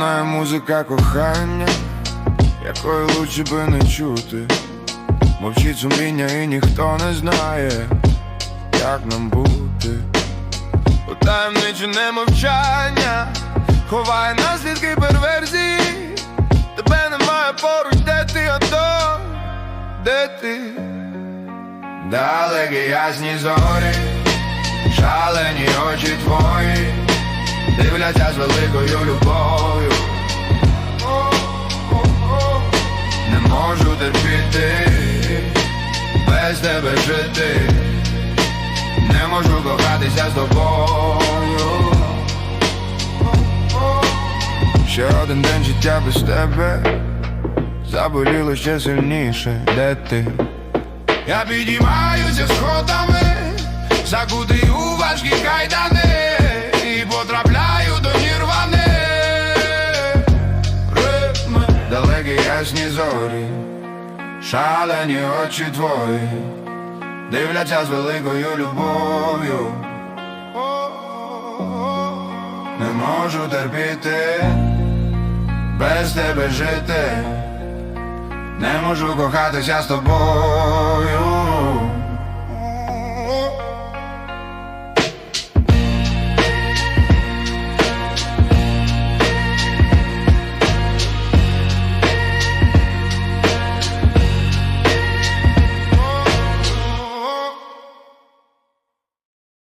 музика кохання, якої лучше би не чути. Мовчить сумління і ніхто не знає, як нам бути. Утаємничене мовчання, ховає наслідки перверзії. Тебе немає поруч, де ти ото, де ти? Далекі ясні зорі, шалені очі твої, дивляться з великою любов'ю. Не можу терпіти, без тебе жити, не можу кохатися з тобою. Ще один день життя без тебе заболіло ще сильніше, де ти? Я підіймаюся сходами, закутий у важкі кайдани ясні зорі, шалені очі твої, дивляться з великою любов'ю. Не можу терпіти, без тебе жити. Не можу кохатися з тобою.